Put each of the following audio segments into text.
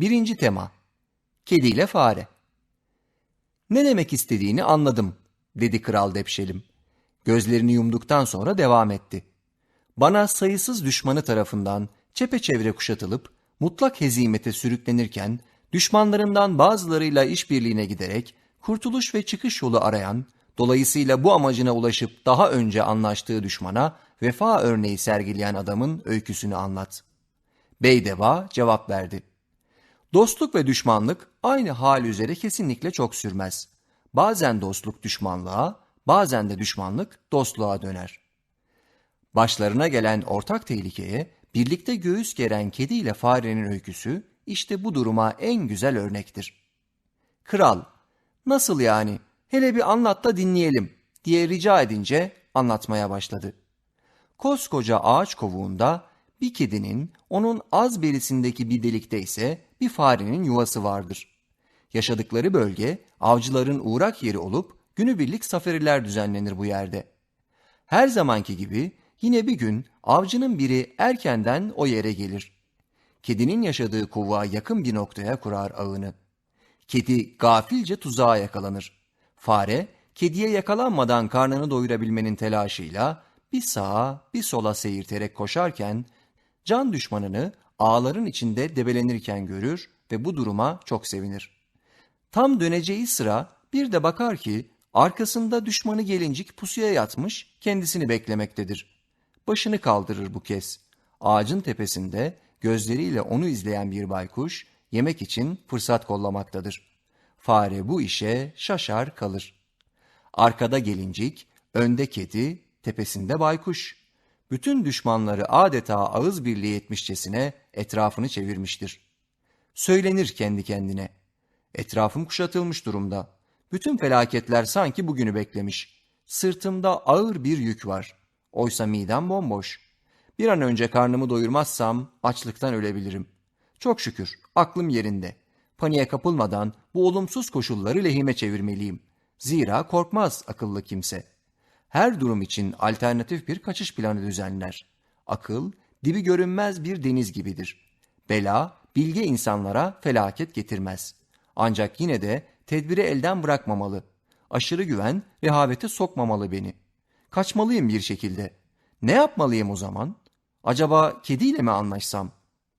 Birinci tema. Kedi ile fare. Ne demek istediğini anladım, dedi kral Depşelim. Gözlerini yumduktan sonra devam etti. Bana sayısız düşmanı tarafından çepeçevre kuşatılıp mutlak hezimete sürüklenirken düşmanlarından bazılarıyla işbirliğine giderek kurtuluş ve çıkış yolu arayan, dolayısıyla bu amacına ulaşıp daha önce anlaştığı düşmana vefa örneği sergileyen adamın öyküsünü anlat. Beydeva cevap verdi. Dostluk ve düşmanlık aynı hal üzere kesinlikle çok sürmez. Bazen dostluk düşmanlığa, bazen de düşmanlık dostluğa döner. Başlarına gelen ortak tehlikeye birlikte göğüs geren kedi ile farenin öyküsü işte bu duruma en güzel örnektir. Kral, nasıl yani? Hele bir anlat da dinleyelim diye rica edince anlatmaya başladı. Koskoca ağaç kovuğunda bir kedinin, onun az berisindeki bir delikte ise bir farenin yuvası vardır. Yaşadıkları bölge avcıların uğrak yeri olup günübirlik safariler düzenlenir bu yerde. Her zamanki gibi yine bir gün avcının biri erkenden o yere gelir. Kedinin yaşadığı kovuğa yakın bir noktaya kurar ağını. Kedi gafilce tuzağa yakalanır. Fare, kediye yakalanmadan karnını doyurabilmenin telaşıyla bir sağa bir sola seyirterek koşarken can düşmanını ağların içinde debelenirken görür ve bu duruma çok sevinir. Tam döneceği sıra bir de bakar ki arkasında düşmanı gelincik pusuya yatmış kendisini beklemektedir. Başını kaldırır bu kez. Ağacın tepesinde gözleriyle onu izleyen bir baykuş yemek için fırsat kollamaktadır. Fare bu işe şaşar kalır. Arkada gelincik, önde kedi, tepesinde baykuş. Bütün düşmanları adeta ağız birliği etmişçesine etrafını çevirmiştir. Söylenir kendi kendine. Etrafım kuşatılmış durumda. Bütün felaketler sanki bugünü beklemiş. Sırtımda ağır bir yük var. Oysa midem bomboş. Bir an önce karnımı doyurmazsam açlıktan ölebilirim. Çok şükür aklım yerinde. Paniğe kapılmadan bu olumsuz koşulları lehime çevirmeliyim. Zira korkmaz akıllı kimse. Her durum için alternatif bir kaçış planı düzenler. Akıl, dibi görünmez bir deniz gibidir. Bela, bilge insanlara felaket getirmez. Ancak yine de tedbiri elden bırakmamalı. Aşırı güven rehavete sokmamalı beni. Kaçmalıyım bir şekilde. Ne yapmalıyım o zaman? Acaba kediyle mi anlaşsam?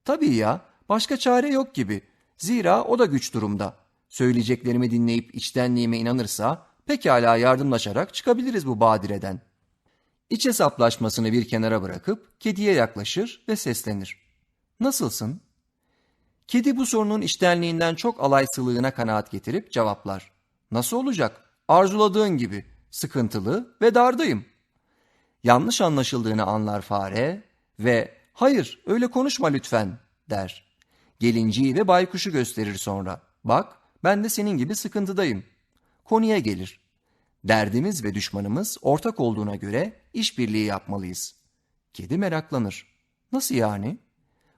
Tabii ya, başka çare yok gibi. Zira o da güç durumda. Söyleyeceklerimi dinleyip içtenliğime inanırsa pekala yardımlaşarak çıkabiliriz bu badireden. İç hesaplaşmasını bir kenara bırakıp kediye yaklaşır ve seslenir. Nasılsın? Kedi bu sorunun içtenliğinden çok alaysılığına kanaat getirip cevaplar. Nasıl olacak? Arzuladığın gibi. Sıkıntılı ve dardayım. Yanlış anlaşıldığını anlar fare ve hayır öyle konuşma lütfen der. Gelinciyi ve baykuşu gösterir sonra. Bak ben de senin gibi sıkıntıdayım. Konuya gelir. Derdimiz ve düşmanımız ortak olduğuna göre işbirliği yapmalıyız. Kedi meraklanır. Nasıl yani?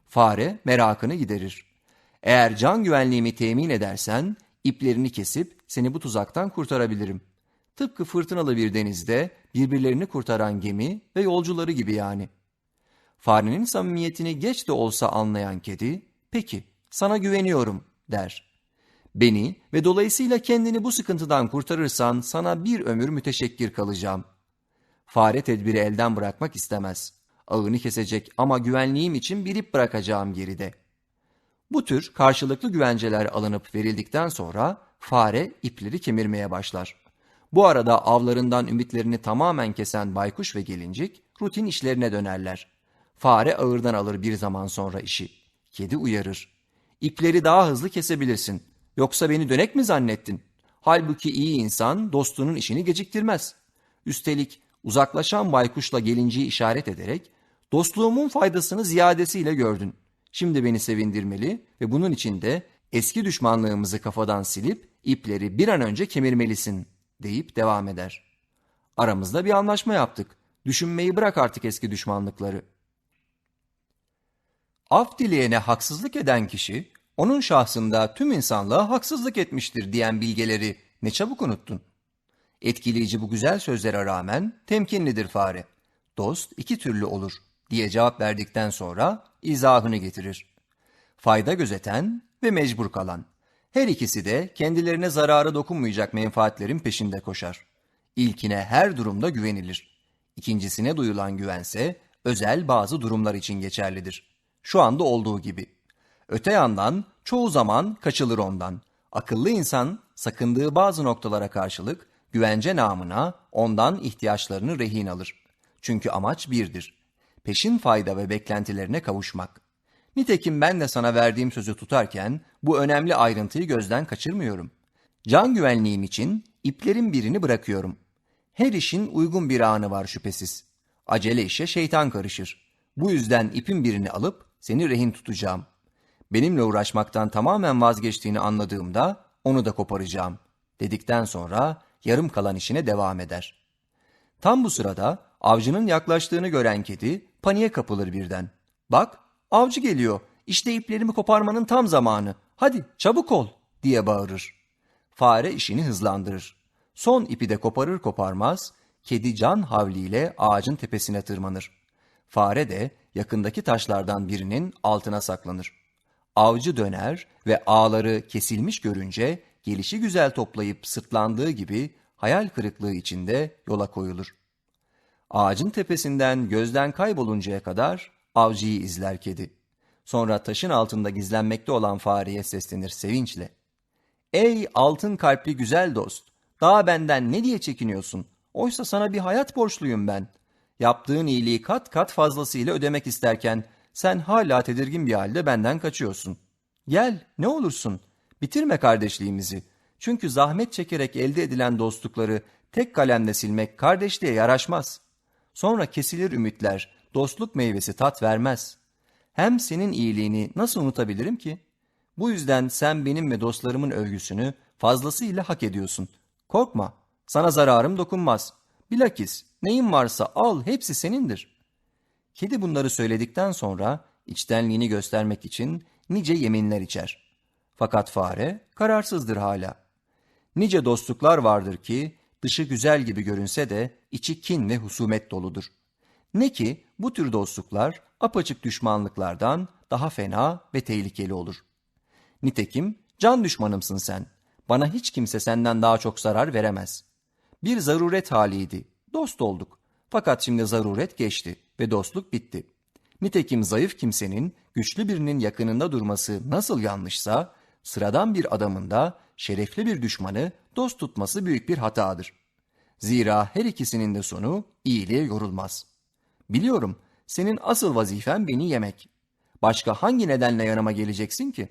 Fare merakını giderir. Eğer can güvenliğimi temin edersen iplerini kesip seni bu tuzaktan kurtarabilirim. Tıpkı fırtınalı bir denizde birbirlerini kurtaran gemi ve yolcuları gibi yani. Farenin samimiyetini geç de olsa anlayan kedi, peki sana güveniyorum der. Beni ve dolayısıyla kendini bu sıkıntıdan kurtarırsan sana bir ömür müteşekkir kalacağım. Fare tedbiri elden bırakmak istemez. Ağını kesecek ama güvenliğim için bir ip bırakacağım geride. Bu tür karşılıklı güvenceler alınıp verildikten sonra fare ipleri kemirmeye başlar. Bu arada avlarından ümitlerini tamamen kesen baykuş ve gelincik rutin işlerine dönerler. Fare ağırdan alır bir zaman sonra işi. Kedi uyarır. İpleri daha hızlı kesebilirsin. Yoksa beni dönek mi zannettin? Halbuki iyi insan dostunun işini geciktirmez. Üstelik uzaklaşan baykuşla gelinciyi işaret ederek dostluğumun faydasını ziyadesiyle gördün. Şimdi beni sevindirmeli ve bunun için de eski düşmanlığımızı kafadan silip ipleri bir an önce kemirmelisin deyip devam eder. Aramızda bir anlaşma yaptık. Düşünmeyi bırak artık eski düşmanlıkları. Af dileyene haksızlık eden kişi, onun şahsında tüm insanlığa haksızlık etmiştir diyen bilgeleri ne çabuk unuttun. Etkileyici bu güzel sözlere rağmen temkinlidir fare. Dost iki türlü olur diye cevap verdikten sonra izahını getirir. Fayda gözeten ve mecbur kalan. Her ikisi de kendilerine zararı dokunmayacak menfaatlerin peşinde koşar. İlkine her durumda güvenilir. İkincisine duyulan güvense özel bazı durumlar için geçerlidir. Şu anda olduğu gibi. Öte yandan çoğu zaman kaçılır ondan. Akıllı insan sakındığı bazı noktalara karşılık güvence namına ondan ihtiyaçlarını rehin alır. Çünkü amaç birdir. Peşin fayda ve beklentilerine kavuşmak. Nitekim ben de sana verdiğim sözü tutarken bu önemli ayrıntıyı gözden kaçırmıyorum. Can güvenliğim için iplerin birini bırakıyorum. Her işin uygun bir anı var şüphesiz. Acele işe şeytan karışır. Bu yüzden ipin birini alıp seni rehin tutacağım. Benimle uğraşmaktan tamamen vazgeçtiğini anladığımda onu da koparacağım. Dedikten sonra yarım kalan işine devam eder. Tam bu sırada avcının yaklaştığını gören kedi paniğe kapılır birden. Bak avcı geliyor işte iplerimi koparmanın tam zamanı hadi çabuk ol diye bağırır. Fare işini hızlandırır. Son ipi de koparır koparmaz kedi can havliyle ağacın tepesine tırmanır. Fare de yakındaki taşlardan birinin altına saklanır. Avcı döner ve ağları kesilmiş görünce gelişi güzel toplayıp sırtlandığı gibi hayal kırıklığı içinde yola koyulur. Ağacın tepesinden gözden kayboluncaya kadar avcıyı izler kedi. Sonra taşın altında gizlenmekte olan fareye seslenir sevinçle. Ey altın kalpli güzel dost, daha benden ne diye çekiniyorsun? Oysa sana bir hayat borçluyum ben. Yaptığın iyiliği kat kat fazlasıyla ödemek isterken sen hala tedirgin bir halde benden kaçıyorsun. Gel, ne olursun. Bitirme kardeşliğimizi. Çünkü zahmet çekerek elde edilen dostlukları tek kalemle silmek kardeşliğe yaraşmaz. Sonra kesilir ümitler, dostluk meyvesi tat vermez. Hem senin iyiliğini nasıl unutabilirim ki? Bu yüzden sen benim ve dostlarımın övgüsünü fazlasıyla hak ediyorsun. Korkma, sana zararım dokunmaz. Bilakis neyin varsa al, hepsi senindir. Kedi bunları söyledikten sonra içtenliğini göstermek için nice yeminler içer. Fakat fare kararsızdır hala. Nice dostluklar vardır ki dışı güzel gibi görünse de içi kin ve husumet doludur. Ne ki bu tür dostluklar apaçık düşmanlıklardan daha fena ve tehlikeli olur. Nitekim can düşmanımsın sen. Bana hiç kimse senden daha çok zarar veremez. Bir zaruret haliydi. Dost olduk. Fakat şimdi zaruret geçti ve dostluk bitti. Nitekim zayıf kimsenin güçlü birinin yakınında durması nasıl yanlışsa, sıradan bir adamın da şerefli bir düşmanı dost tutması büyük bir hatadır. Zira her ikisinin de sonu iyiliğe yorulmaz. Biliyorum senin asıl vazifen beni yemek. Başka hangi nedenle yanıma geleceksin ki?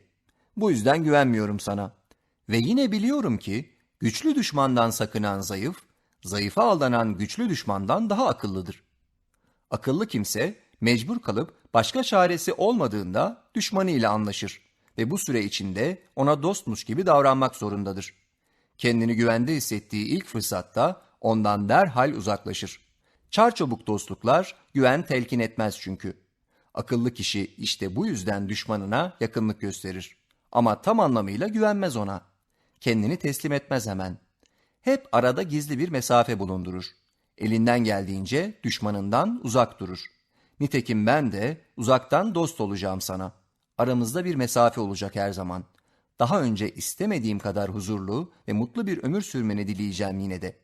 Bu yüzden güvenmiyorum sana. Ve yine biliyorum ki güçlü düşmandan sakınan zayıf, zayıfa aldanan güçlü düşmandan daha akıllıdır. Akıllı kimse mecbur kalıp başka çaresi olmadığında düşmanı ile anlaşır ve bu süre içinde ona dostmuş gibi davranmak zorundadır. Kendini güvende hissettiği ilk fırsatta ondan derhal uzaklaşır. Çarçabuk dostluklar güven telkin etmez çünkü. Akıllı kişi işte bu yüzden düşmanına yakınlık gösterir. Ama tam anlamıyla güvenmez ona. Kendini teslim etmez hemen. Hep arada gizli bir mesafe bulundurur. Elinden geldiğince düşmanından uzak durur. Nitekim ben de uzaktan dost olacağım sana. Aramızda bir mesafe olacak her zaman. Daha önce istemediğim kadar huzurlu ve mutlu bir ömür sürmeni dileyeceğim yine de.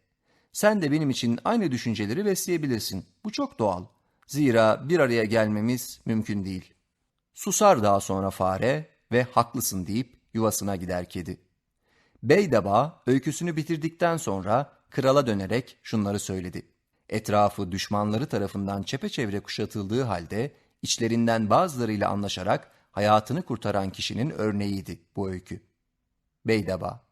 Sen de benim için aynı düşünceleri besleyebilirsin. Bu çok doğal. Zira bir araya gelmemiz mümkün değil. Susar daha sonra fare ve haklısın deyip yuvasına gider kedi. Beydaba öyküsünü bitirdikten sonra krala dönerek şunları söyledi. Etrafı düşmanları tarafından çepeçevre kuşatıldığı halde içlerinden bazılarıyla anlaşarak hayatını kurtaran kişinin örneğiydi bu öykü. Beydaba